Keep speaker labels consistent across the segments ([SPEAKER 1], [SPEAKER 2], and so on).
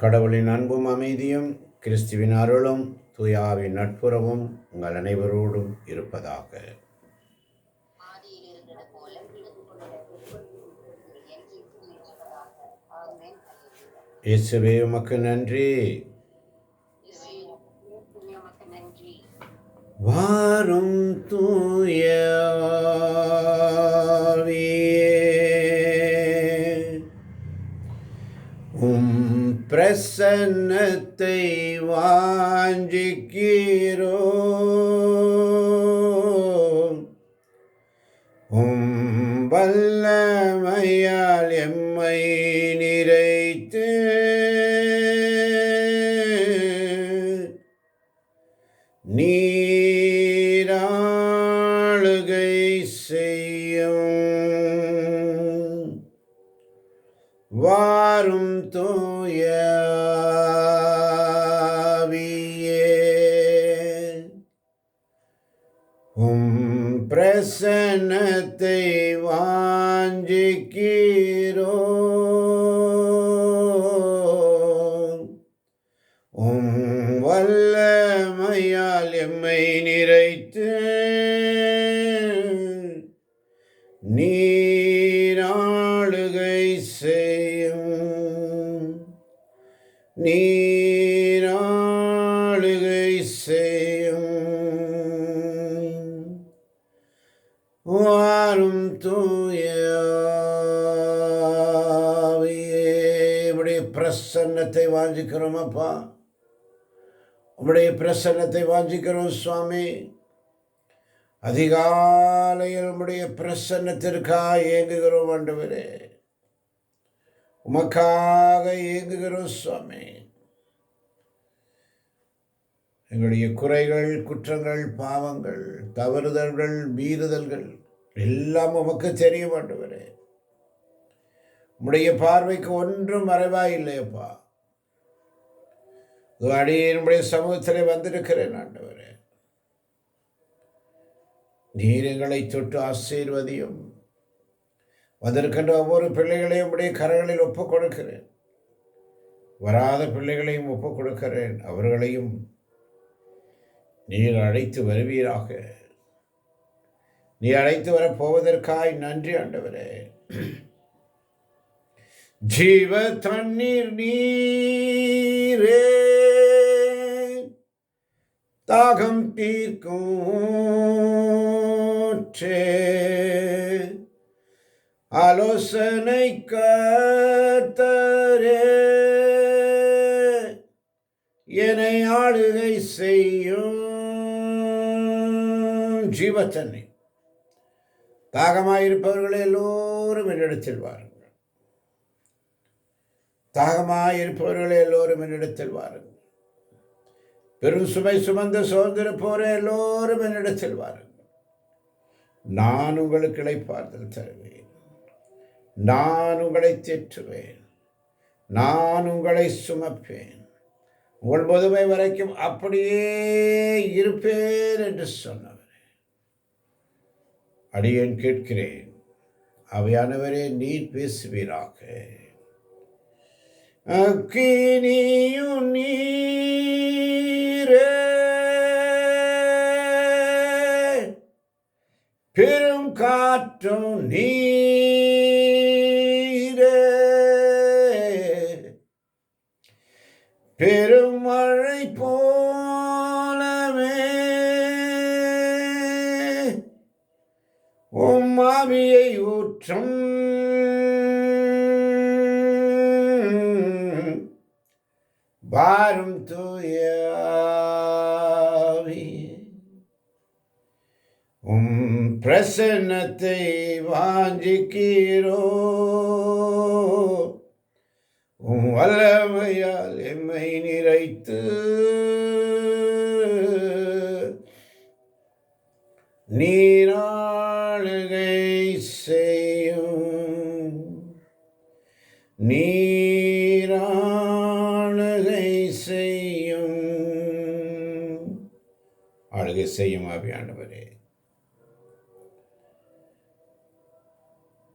[SPEAKER 1] கடவுளின் அன்பும் அமைதியும் கிறிஸ்துவின் அருளும் துயாவின் நட்புறவும் உங்கள் அனைவரோடும் இருப்பதாக. இயேசுவே உமக்கு நன்றி.
[SPEAKER 2] இயேசுவே உமக்கு நன்றி
[SPEAKER 1] வாரும் தூயாவியே பிரசன்னத்தை வாஞ்சிக்கிறோ. உம் வல்லமையால் எம்மை நிறைத்து. நீ வாரும் தூயாவியே உடைய பிரசன்னத்தை வாஞ்சிக்கிறோம் அப்பா. உம்முடைய பிரசன்னத்தை வாஞ்சிக்கிறோம் சுவாமி. அதிகாலையில் உம்முடைய பிரசன்னத்திற்காக இயங்குகிறோம் ஆண்டவரே. உமக்காக இயங்குகிறோம் சுவாமி. எங்களுடைய குறைகள் குற்றங்கள் பாவங்கள் தவறுதல்கள் மீறுதல்கள் எல்லாம் உமக்கு தெரிய வேண்டுவரே உம்முடைய பார்வைக்கு ஒன்றும் மறைவாய் இல்லையப்பா இதோ அடியனுடைய சமூகத்திலே வந்திருக்கிறேன் ஆண்டவரே. நீரங்களை தொட்டு ஆசீர்வதியும். வந்திருக்கின்ற ஒவ்வொரு பிள்ளைகளையும் உடைய கரங்களில் ஒப்புக் கொடுக்கிறேன் வராத பிள்ளைகளையும் ஒப்புக் கொடுக்கிறேன் அவர்களையும் நீர் அழைத்து வருவீராக. நீ அழைத்து வரப் போவதற்காய் நன்றி ஆண்டவரே. ஜீவ தண்ணீர் நீரே. தாகம் தீர்க்கூற்றே. ஆலோசனை கத்தரே என்னை ஆளுகை செய்யும் ஜீவத்தன்னை தாகமாயிருப்பவர்கள் எல்லோரும் என்னிடத்தில் வாருங்கள் தாகமாயிருப்பவர்கள் எல்லோரும் என்னிடத்தில் செல்வார்கள் பெரும் சுமை சுமந்த சோதரிப்போர் எல்லோரும் என்னிடத்தில் செல்வார்கள் நான் உங்களுக்கு இழைப்பார்தல் தருவேன். நான் உங்களை தேற்றுவேன் நான் உங்களை சுமப்பேன். உங்கள் முதுமை வரைக்கும் அப்படியே இருப்பேன் என்று சொன்னார். அடியேன் கேட்கிறேன். அவையானவரே நீர் பேசுவீராக. அக்கினியும் நீரே. பெரும் காற்றும் நீ உம்மாவியை ஊற்றும். வாரும் தூயாவி. உம் பிரசன்னத்தை வாஞ்சிக்கிறோ. உம் வல்லமையால் எம்மை நிறைத்து. நீ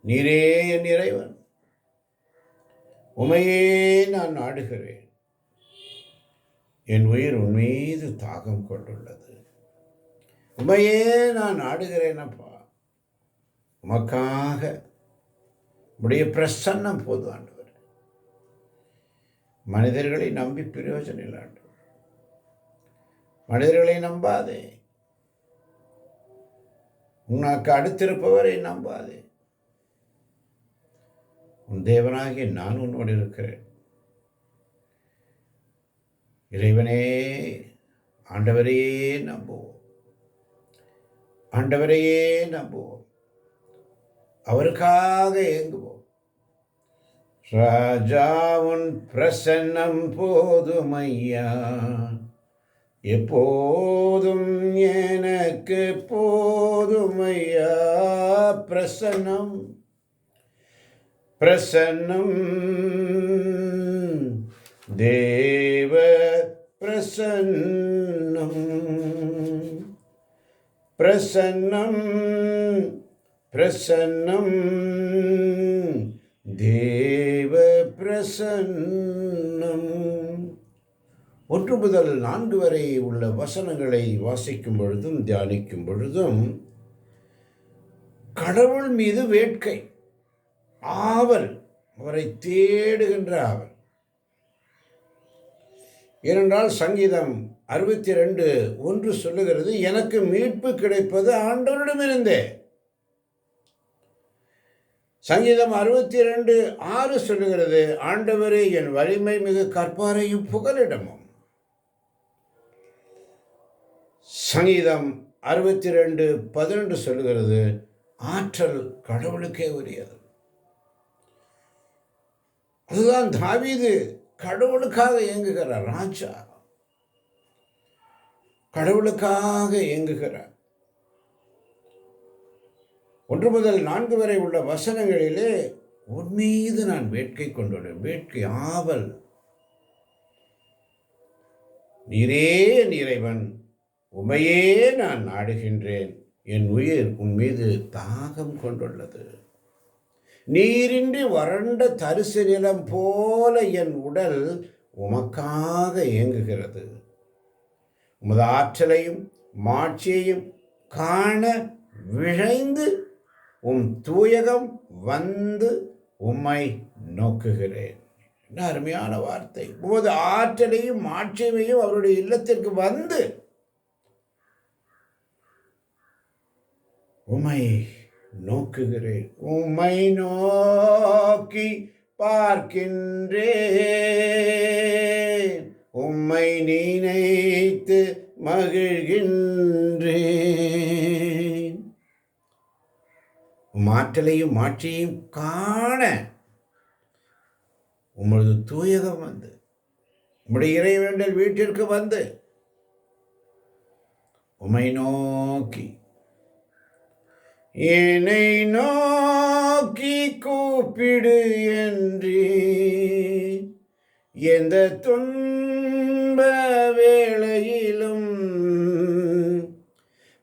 [SPEAKER 1] நீரே என் இறைவன். உமையே நான் நாடுகிறேன். என் உயிர் உன்மீது தாகம் கொண்டுள்ளது. உமையே நான் நாடுகிறேனப்பா உமக்காக உடைய பிரசன்னம் போது ஆண்டவர். மனிதர்களை நம்பி பிரயோஜனம் இல்லாண்டு மனிதர்களை நம்பாதே. உனக்கு அடுத்திருப்பவரை நம்பாதே. உன் தேவனாகிய நான் உன்னோடு இருக்கிறேன். இறைவனே ஆண்டவரையே நம்புவோம். ஆண்டவரையே நம்புவோம். அவருக்காக ஏங்குவோம். ராஜா உன் பிரசன்னம் போதுமையா? எப்போதும் எனக்கு போதுமையா பிரசன்னம்? பிரசன்னம். தேவ பிரசன்னம். பிரசன்னம் பிரசன்னம். தேவ பிரசன்னம். ஒன்று முதல் நான்கு வரை உள்ள வசனங்களை வாசிக்கும் பொழுதும் தியானிக்கும் பொழுதும் கடவுள் மீது வேட்கை. ஆவல் அவரை தேடுகின்ற ஆவல். ஏனென்றால் சங்கீதம் அறுபத்தி ரெண்டு ஒன்று சொல்லுகிறது எனக்கு மீட்பு கிடைப்பது ஆண்டவரிடமிருந்தே. சங்கீதம் அறுபத்தி ரெண்டு ஆறு சொல்லுகிறது ஆண்டவரே என் வலிமை மிகு கற்பாரையும் புகலிடமும். சங்கீதம் அறுபத்தி ரெண்டு பதினெண்டு சொல்லுகிறது ஆற்றல் கடவுளுக்கே உரியது. அதுதான் தாவீது கடவுளுக்காக இயங்குகிறார் ராஜா. கடவுளுக்காக இயங்குகிறார். ஒன்று முதல் நான்கு வரை உள்ள வசனங்களிலே உன் மீது நான் வேட்கை கொண்டுள்ளேன். வேட்கை ஆவல். நீரே இறைவன் உமையே நான் நாடுகின்றேன். என் உயிர் உன் மீது தாகம் கொண்டுள்ளது. நீரின்றி வறண்ட தரிசு நிலம் போல என் உடல் உமக்காக இயங்குகிறது. உமது ஆற்றலையும் மாட்சியையும் காண விழைந்து உம் தூயகம் வந்து உம்மை நோக்குகிறேன். என்ன அருமையான வார்த்தை. உமது ஆற்றலையும் மாட்சியையும் அவருடைய இல்லத்திற்கு வந்து உம்மை நோக்குகிறேன். உம்மை நோக்கி பார்க்கின்றேன். உம்மை நினைத்து மகிழ்கின்றேன். மாற்றலையும் ஆற்றலையும் காண உமது தூயகம் வந்து. உம்முடைய இறைவேண்டல் வீட்டிற்கு வந்து. உமை நோக்கி என்னை நோக்கி கூப்பிடு என்று. எந்த துன்ப வேளையிலும்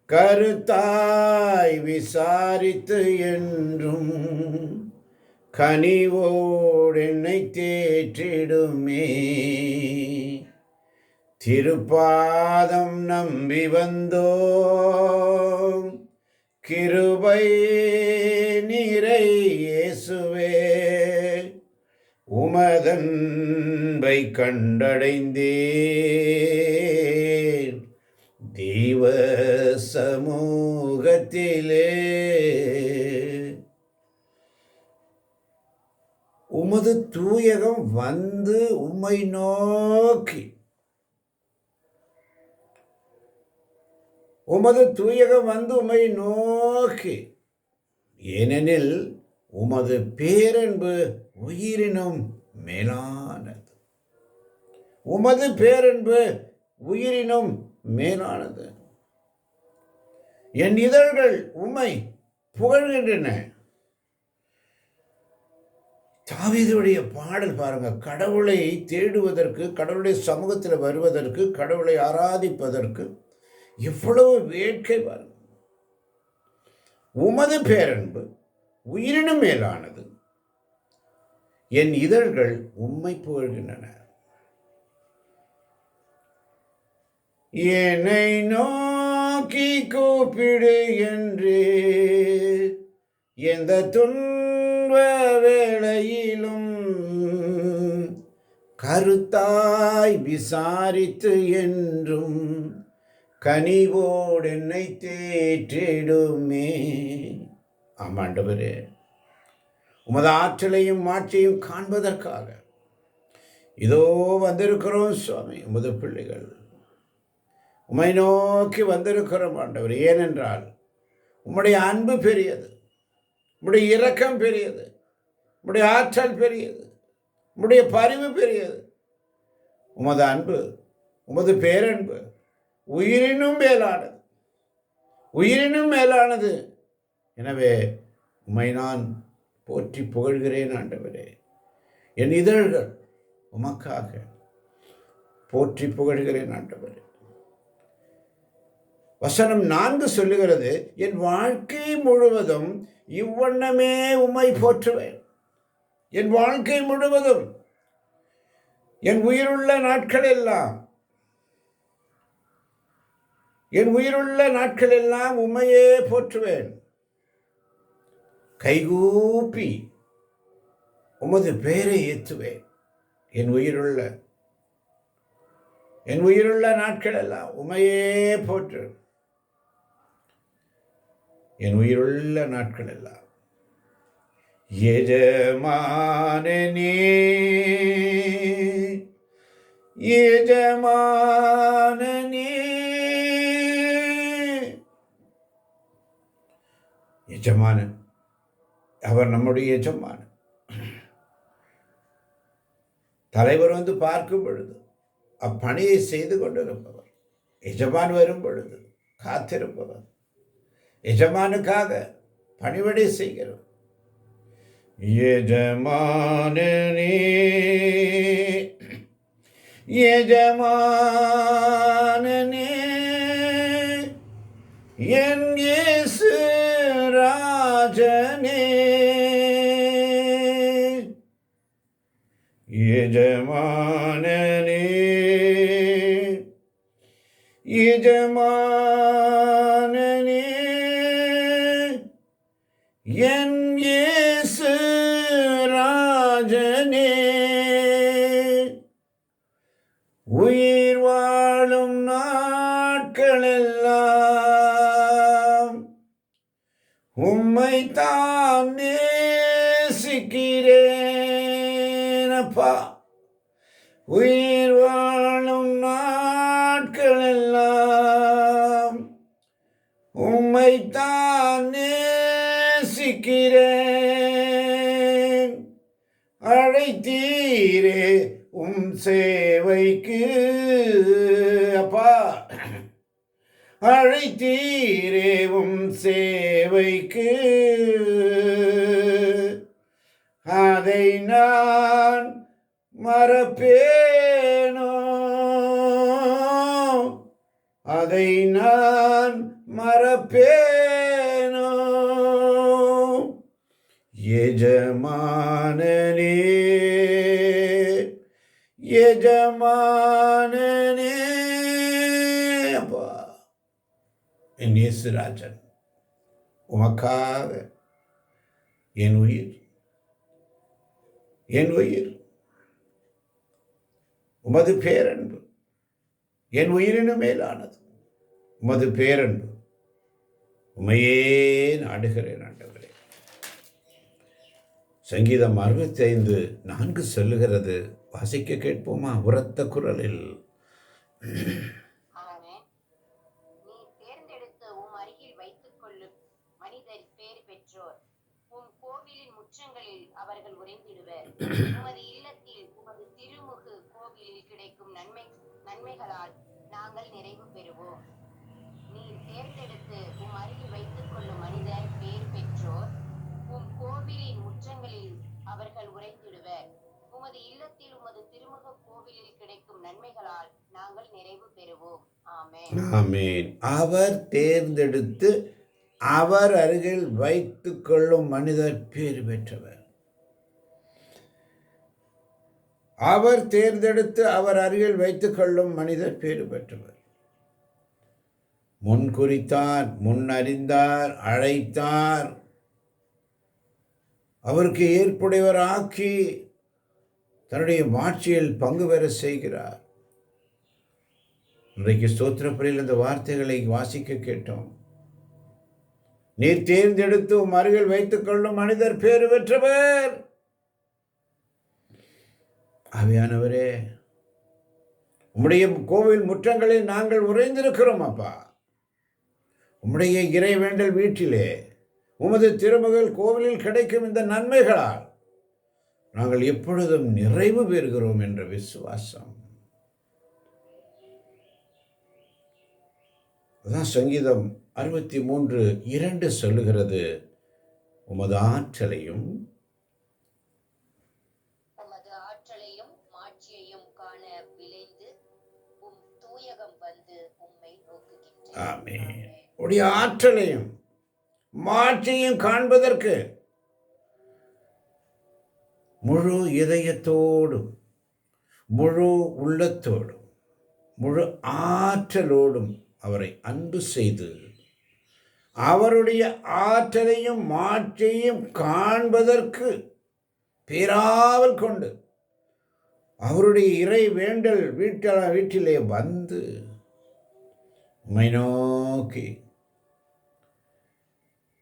[SPEAKER 1] கருத்தாய் விசாரித்து என்றும் கனிவோடு என்னை தேற்றிடுமே. திருப்பாதம் நம்பி வந்தோ கிருபை நீரை இயேசுவே. உமதன்பை கண்டடைந்தேன். தெய்வ சமூகத்திலே. உமது தூயகம் வந்து உம்மை நோக்கி உமது தூயகம் வந்து உம்மை நோக்கி ஏனெனில் உமது பேரன்பு உயிரினும் மேலானது. உமது பேரன்பு உயிரினும் மேலானது. என் இதழ்கள் உம்மை புகழ்கின்றன. தாவீதுடைய பாடல் பாருங்க. கடவுளை தேடுவதற்கு கடவுளுடைய சமூகத்தில் வருவதற்கு கடவுளை ஆராதிப்பதற்கு எவ்வளவு வேட்கை வரும். உமது பேரன்பு உயிரினும் மேலானது. என் இதழ்கள் உம்மை புகழ்கின்றன. என்னை நோக்கி கூப்பிடு என்று எந்த துன்ப வேளையிலும் கருத்தாய் விசாரித்து என்றும் கனிவோடு என்னை தேற்றிடுமே. ஆமாண்டவரே உமது ஆற்றலையும் மாற்றையும் காண்பதற்காக இதோ வந்திருக்கிறோம் சுவாமி உமது பிள்ளைகள். உமை நோக்கி வந்திருக்கிறோம் ஆண்டவர். ஏனென்றால் உம்முடைய அன்பு பெரியது உம்முடைய இரக்கம் பெரியது உம்முடைய ஆற்றல் பெரியது உம்முடைய பரிவு பெரியது. உமது அன்பு உமது பேரன்பு உயிரினும் மேலானது. உயிரினும் மேலானது. எனவே உம்மை நான் போற்றி புகழ்கிறேன் ஆண்டவரே. என் இதழ்கள் உமக்காக போற்றி புகழ்கிறேன் ஆண்டவரே. வசனம் நான்கு சொல்லுகிறது என் வாழ்க்கை முழுவதும் இவ்வண்ணமே உம்மை போற்றுவேன். என் வாழ்க்கை முழுவதும் என் உயிருள்ள நாட்கள் எல்லாம் என் உயிருள்ள நாட்கள் எல்லாம் உம்மையே போற்றுவேன். கைகூப்பி உமது பெயரை ஏற்றுவேன் என் உயிருள்ள என் உயிருள்ள நாட்கள் எல்லாம் உமையே போற்று என் உயிருள்ள நாட்கள் எல்லாம் எஜமானனே எஜமானனே எஜமானன் அவர் நம்முடைய எஜமானன். தலைவர் வந்து பார்க்கும் பொழுது அப்பணியை செய்து கொண்டிருப்பவர் எஜமான் வரும் பொழுது காத்திருப்பவர் எஜமானுக்காக பணிவடை செய்கிறோம் எஜமானனே எஜமானனே என் ராஜனே எஜமானனே எஜமானனே அழைத்தீரே உம் சேவைக்கு. அப்பா. அழைத்தீரே உம் சேவைக்கு. அதை நான் மறப்பேனோ? அதை நான் மறப்பேனோ? எஜமானனே எஜமானனே அப்பா என் இயேசுராஜன் உமக்காக என் உயிர் என் உயிர் உமது பேரன்பு என் உயிரினும் மேலானது உமது பேரன்பு உமையே நாடுகிறேன் ஆண்டவரே சங்கீதம் அறுபத்தி ஐந்து நான்கு சொல்லுகிறது வாசிக்க கேட்போமா? உரத்த குரலில்.
[SPEAKER 2] நீ தேர்ந்தெடுத்து உம் அருகில் வைத்துக் மனிதர் பேறு பெற்றோர். உம் கோவிலின் முற்றங்களில் அவர்கள் உறைந்திடுவர். உமது இல்லத்தில் உமது திருமுகு கோவிலில் கிடைக்கும் நன்மை நன்மைகளால் நாங்கள் நிறைவு பெறுவோம். நீ தேர்ந்தெடுத்து உம் அருகில் வைத்துக் கொள்ளும் மனிதர் பேர் பெற்றோர். உம் கோவிலின் முற்றங்களில் அவர்கள் உறைந்திடுவர். உமது இல்லத்தில் உமது திருமுக கோவிலில் கிடைக்கும் நன்மைகளால் நாங்கள் நிறைவு பெறுவோம். ஆமென்.
[SPEAKER 1] ஆமேன். அவர் தேர்ந்தெடுத்து அவர் அருகில் வைத்துக் கொள்ளும் மனிதர் பேர் பெற்றவர். அவர் தேர்ந்தெடுத்து அவர் அருகில் வைத்துக் கொள்ளும் மனிதர் பேறு பெற்றவர். முன் குறித்தார் முன் அறிந்தார் அழைத்தார். அவருக்கு ஏற்புடையவராக்கி தன்னுடைய மாட்சியில் பங்கு பெற செய்கிறார். இன்றைக்கு ஸ்தோத்திரப்படியில் இந்த வார்த்தைகளை வாசிக்க கேட்டோம். நீர் தேர்ந்தெடுத்து உம் அருகில் வைத்துக் கொள்ளும் மனிதர் பேறு பெற்றவர். அவையானவரே உம்முடைய கோவில் முற்றங்களில் நாங்கள் உறைந்திருக்கிறோம் அப்பா. உம்முடைய இறைவேண்டல் வீட்டிலே உமது திருமகள் கோவிலில் கிடைக்கும் இந்த நன்மைகளால் நாங்கள் எப்பொழுதும் நிறைவு பெறுகிறோம் என்ற விசுவாசம். அதான் சங்கீதம் அறுபத்தி மூன்று இரண்டு சொல்லுகிறது. உமது ஆற்றலையும் ஆமென். உடைய ஆற்றலையும் மாட்சியும் காண்பதற்கு முழு இதயத்தோடும் முழு உள்ளத்தோடும் முழு ஆற்றலோடும் அவரை அன்பு செய்து அவருடைய ஆற்றலையும் மாற்றையும் காண்பதற்கு பேராவல் கொண்டு அவருடைய இறை வேண்டல் வீட்டில வீட்டிலே வந்து உமை நோக்கி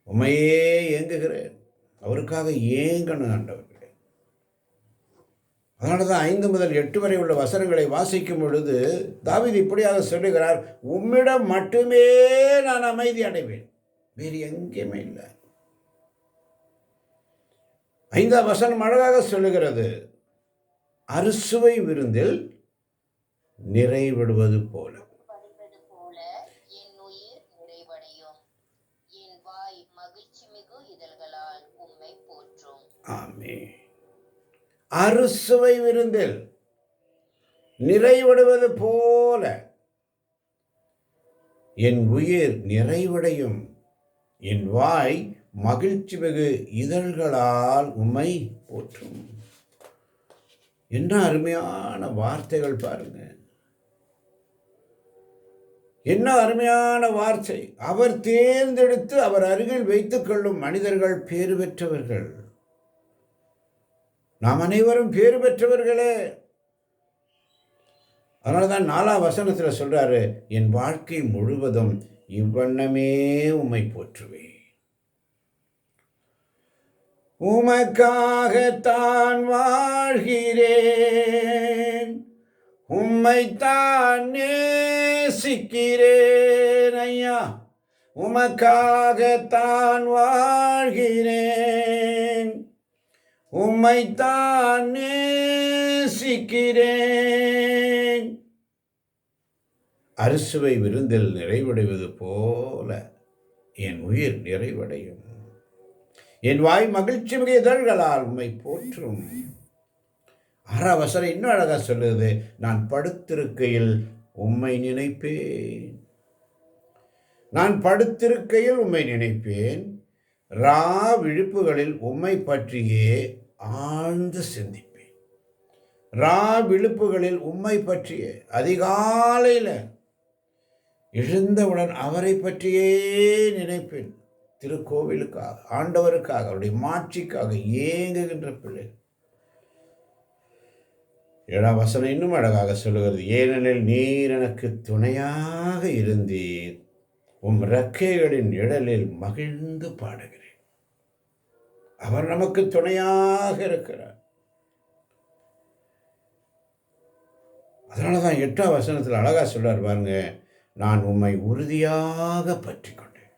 [SPEAKER 1] உமையே ஏங்குகிறேன். அவருக்காக ஏங்கணும் ஆண்டவர். அதனால தான் ஐந்து முதல் எட்டு வரை உள்ள வசனங்களை வாசிக்கும் பொழுது தாவீது இப்படியாக சொல்லுகிறார் உம்மிடம் மட்டுமே நான் அமைதி அடைவேன். வேறு எங்கேயுமே இல்லை. ஐந்தாம் வசனம் அழகாக சொல்லுகிறது அறுசுவை விருந்தில் நிறைவிடுவது போல
[SPEAKER 2] படைவது போல என் உயிர் நிறைவடையும் என் வாய் மகிழ்ச்சி மிகு இதழ்களால் உம்மை போற்றும்
[SPEAKER 1] ஆமே அறுசுவை விருந்தில் நிறைவடைவது போல என் உயிர் நிறைவடையும். என் வாய் மகிழ்ச்சி வெகு இதழ்களால் உம்மை போற்றும். என்ன அருமையான வார்த்தைகள் பாருங்க. என்ன அருமையான வார்த்தை. அவர் தேர்ந்தெடுத்து அவர் அருகில் வைத்துக் கொள்ளும் மனிதர்கள் பேறு பெற்றவர்கள். நாம் அனைவரும் பேறு பெற்றவர்களே. அதனால தான் நாலாம் வசனத்தில் சொல்கிறாரு என் வாழ்க்கை முழுவதும் இவ்வண்ணமே உம்மை போற்றுவேன். உமக்காகத்தான் வாழ்கிறேன். உம்மைத்தான் நேசிக்கிறேன் ஐயா. உமக்காகத்தான் வாழ்கிறேன். உம்மைத்தான் நேசிக்கிறேன் அரிசுவை விருந்தில் நிறைவடைவது போல என் உயிர் நிறைவடையும். என் வாய் மகிழ்ச்சி மிக இதழ்களால் உம்மை போற்றும். அரவசரம் இன்னும் அழகா சொல்லுது நான் படுத்திருக்கையில் உம்மை நினைப்பேன். நான் படுத்திருக்கையில் உம்மை நினைப்பேன். ரா விழிப்புகளில் உம்மை பற்றியே ஆழ்ந்து சிந்திப்பேன். ரா விழுப்புகளில் உம்மை பற்றியே அதிகாலையில் எழுந்தவுடன் அவரை பற்றியே நினைப்பேன். திருக்கோவிலுக்காக ஆண்டவருக்காக அவருடைய மாட்சிக்காக ஏங்குகின்ற பிள்ளை. ஏழாம் வசனம் இன்னும் அழகாக சொல்லுகிறது ஏனெனில் நீர் எனக்கு துணையாக இருந்தீர். உம் ரெக்கைகளின் நிழலில் மகிழ்ந்து பாடுகிறேன். அவர் நமக்கு துணையாக இருக்கிறார். அதனால தான் எட்டாம் வசனத்தில் அழகா சொல்றார் பாருங்க நான் உம்மை உறுதியாக பற்றி கொண்டேன்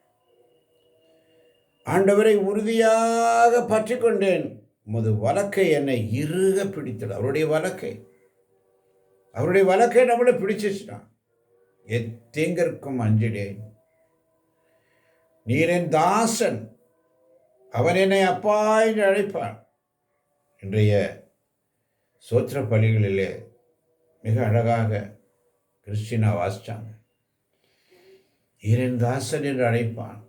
[SPEAKER 1] ஆண்டவரை உறுதியாக பற்றி கொண்டேன் உமது வழக்கை என்னை இறுக பிடித்தது. அவருடைய வழக்கை. அவருடைய வழக்கை நம்மளை பிடிச்சிச்சுட்டான் எத்தெங்கிற்கும் அஞ்சிடேன் நீரின் தாசன் அவன் என்னை அப்பா என்று அழைப்பான். இன்றைய சோத்திர பள்ளிகளிலே மிக அழகாக கிறிஸ்டினா வாசிச்சாங்க. என் தாசன் என்று அழைப்பான்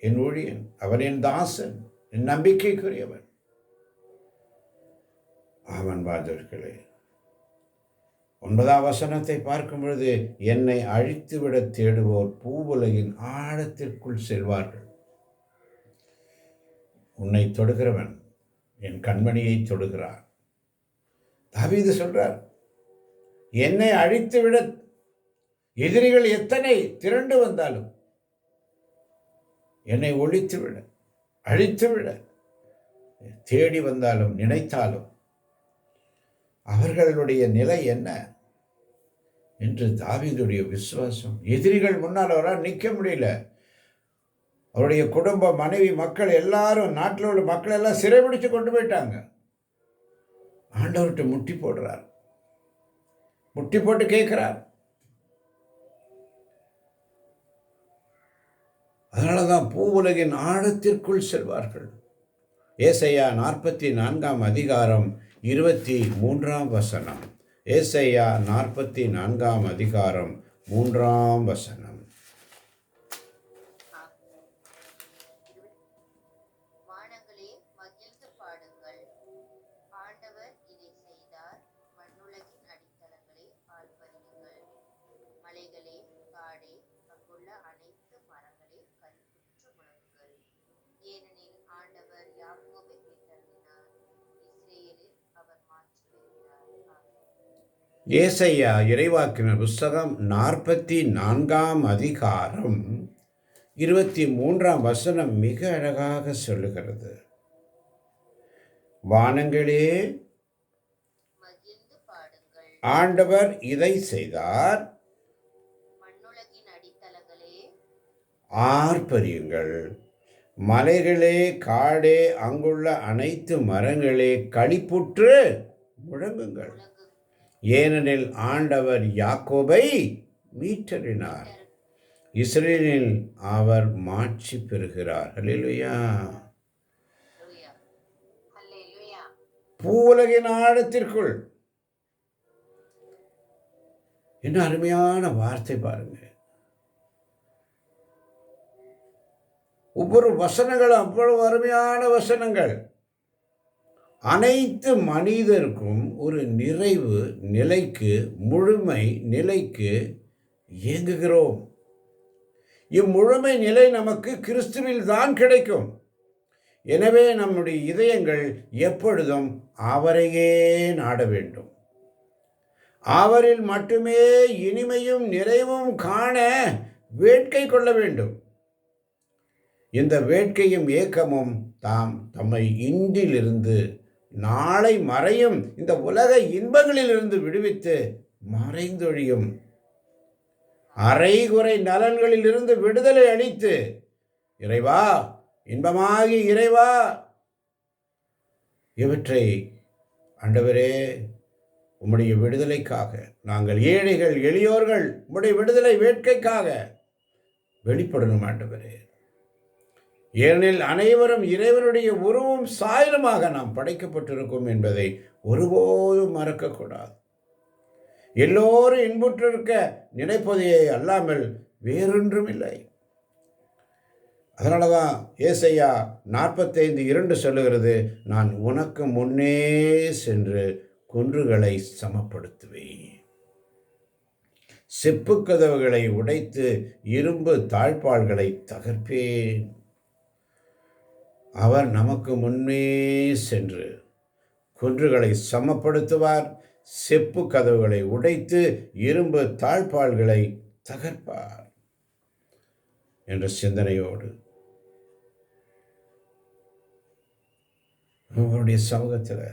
[SPEAKER 1] என் ஊழியன் அவன் என் தாசன் என் நம்பிக்கைக்குரியவன். ஆமன் பாதர்களே ஒன்பதாம் வசனத்தை பார்க்கும் பொழுது என்னை அழித்துவிட தேடுவோர் பூவுலகின் ஆழத்திற்குள் செல்வார்கள். உன்னை தொடுகிறவன் என் கண்மணியை தொடுகிறார் தாவீது சொல்றார் என்னை அழித்துவிட எதிரிகள் எத்தனை திரண்டு வந்தாலும் என்னை ஒழித்துவிட அழித்துவிட. தேடி வந்தாலும் நினைத்தாலும் அவர்களுடைய நிலை என்ன? என்று தாவீதுடைய விசுவாசம். எதிரிகள் முன்னால் அவரால் நிற்க முடியல. அவருடைய குடும்ப மனைவி மக்கள் எல்லாரும் நாட்டில் உள்ள மக்கள் எல்லாம் சிறைபிடிச்சு கொண்டு போயிட்டாங்க. ஆண்டவர்கிட்ட முட்டி போடுறார். முட்டி போட்டு கேட்குறார். அதனால தான் பூவுலகின் ஆழத்திற்குள் செல்வார்கள். ஏசையா நாற்பத்தி நான்காம் அதிகாரம் இருபத்தி மூன்றாம் வசனம். ஏசையா நாற்பத்தி நான்காம் அதிகாரம் மூன்றாம் வசனம். ஏசையா இறைவாக்கினர் புஸ்தகம் நாற்பத்தி நான்காம் அதிகாரம் இருபத்தி மூன்றாம் வசனம் மிக அழகாக சொல்லுகிறது. வானங்களே ஆண்டவர் இதை செய்தார். ஆர்ப்பரியுங்கள். மலைகளே காடே அங்குள்ள அனைத்து மரங்களே களிப்புற்று முழங்குங்கள். ஏனெனில் ஆண்டவர் யாக்கோபை மீட்டறினார் இஸ்ரேலில் அவர் மாட்சி பெறுகிறார். அல்லேலூயா பூவுலகின் ஆழத்திற்குள். என்ன அருமையான வார்த்தை பாருங்க. ஒவ்வொரு வசனங்களும் அவ்வளவு அருமையான வசனங்கள். அனைத்து மனிதருக்கும் ஒரு நிறைவு நிலைக்கு முழுமை நிலைக்கு இயங்குகிறோம். இம்முழுமை நிலை நமக்கு கிறிஸ்துவில் தான் கிடைக்கும். எனவே நம்முடைய இதயங்கள் எப்பொழுதும் அவரையே நாட வேண்டும். அவரில் மட்டுமே இனிமையும் நிறைவும் காண வேட்கை கொள்ள வேண்டும். இந்த வேட்கையும் ஏக்கமும் தாம் தம்மை இன்றிலிருந்து நாளை மறையும் இந்த உலக இன்பங்களிலிருந்து விடுவித்து மறைந்தொழியும். அரைகுறை நலன்களிலிருந்து விடுதலை அளித்து இறைவா இன்பமாகி இறைவா. இவற்றை ஆண்டவரே உம்முடைய விடுதலைக்காக நாங்கள் ஏழைகள் எளியோர்கள் உம்முடைய விடுதலை வேட்கைக்காக வெளிப்படணும் ஆண்டவரே. ஏனெனில் அனைவரும் இறைவனுடைய உருவும் சாயலுமாக நாம் படைக்கப்பட்டிருக்கும் என்பதை ஒருபோதும் மறக்கக்கூடாது. எல்லோரும் இன்புற்றிருக்க நினைப்பதையே அல்லாமல் வேறொன்றும் இல்லை அதனால தான் ஏசையா நாற்பத்தைந்து இரண்டு சொல்லுகிறது நான் உனக்கு முன்னே சென்று குன்றுகளை சமப்படுத்துவேன். செப்பு கதவுகளை உடைத்து இரும்பு தாழ்பாள்களை தகர்ப்பேன். அவர் நமக்கு முன்னே சென்று குன்றுகளை சமப்படுத்துவார் செப்பு கதவுகளை உடைத்து இரும்பு தாழ்பால்களை தகர்ப்பார் என்ற சிந்தனையோடு அவருடைய சமூகத்தில்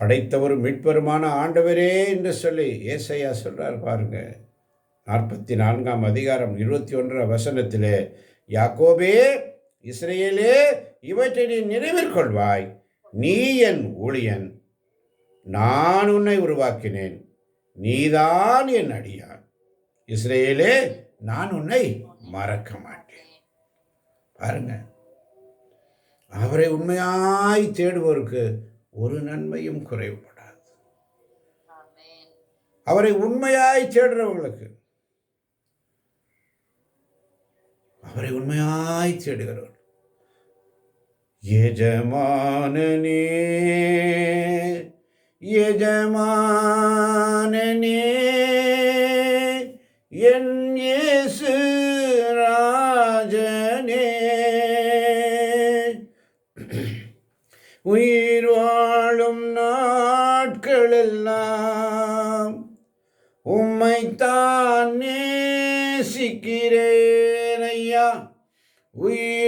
[SPEAKER 1] படைத்தவரும் மீட்பருமான ஆண்டவரே என்று சொல்லி ஏசையா சொல்றார் பாருங்க. நாற்பத்தி நான்காம் அதிகாரம் இருபத்தி ஒன்றாம் வசனத்திலே யாக்கோபே இஸ்ரேலே இவற்றை நீ நினைவிற்கொள்வாய் நீ என் ஊழியன். நான் உன்னை உருவாக்கினேன். நீதான் என் அடியான். இஸ்ரேலே நான் உன்னை மறக்க மாட்டேன் பாருங்க. அவரை உண்மையாய் தேடுவோருக்கு ஒரு நன்மையும் குறைவுபடாது. அவரை உண்மையாய் தேடுறவங்களுக்கு அவரை உண்மையாய் தேடுகிறவர். எஜமானனே எஜமானனே என் இயேசு ராஜனே. உயிர் வாழும் நாட்களெல்லாம் உம்மைத்தான்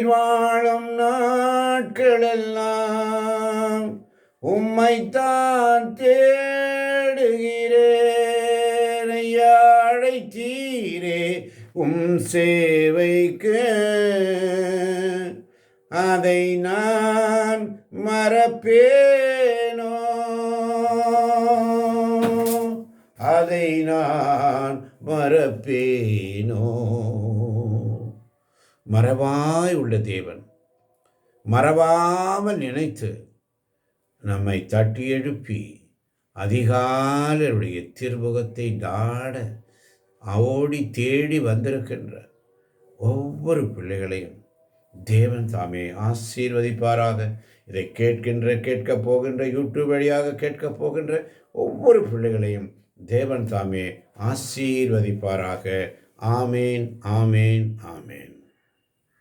[SPEAKER 1] வாழும் நாட்களெல்லாம் உம்மைத்தான் தேடுகிறேன். ஐயா அழைத்தீரே உம் சேவைக்கு. அதை நான் மறப்பேனோ? அதை நான் மறப்பேனோ? மறவாய் உள்ள தேவன். மறவாமல் நினைத்து நம்மை தட்டி எழுப்பி அதிகாலருடைய திருமுகத்தை நாட ஓடி தேடி வந்திருக்கின்ற ஒவ்வொரு பிள்ளைகளையும் தேவன் தாமே ஆசீர்வதிப்பாராக. இதை கேட்கின்ற கேட்கப் போகின்ற யூடியூப் வழியாக கேட்கப் போகின்ற ஒவ்வொரு பிள்ளைகளையும் தேவன் தாமே ஆசீர்வதிப்பாராக. ஆமேன் ஆமேன் ஆமேன்.